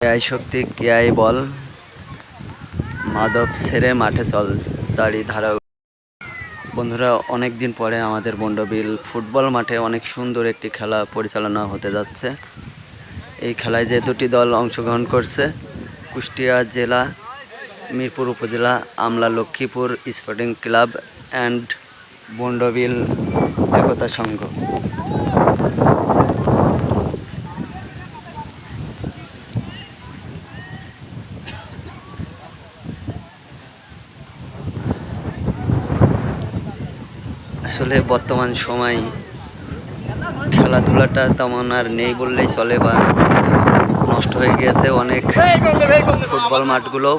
KI শক্তি কেআই বল। মাধব ছেড়ে মাঠে চল, দাড়ি ধারা বন্ধুরা অনেক দিন পরে আমাদের বন্ডবিল ফুটবল মাঠে অনেক সুন্দর একটি খেলা পরিচালনা হতে যাচ্ছে। এই খেলায় যে দুটি দল অংশগ্রহণ করছে, কুষ্টিয়া জেলা, মিরপুর উপজেলা, Amla Lakshmipur sporting club and Bondbil Ekata Sangha. আসলে বর্তমান সময় খেলাধুলাটা তেমন আর নেই বললেই চলে বা নষ্ট হয়ে গিয়েছে অনেক ফুটবল মাঠগুলো।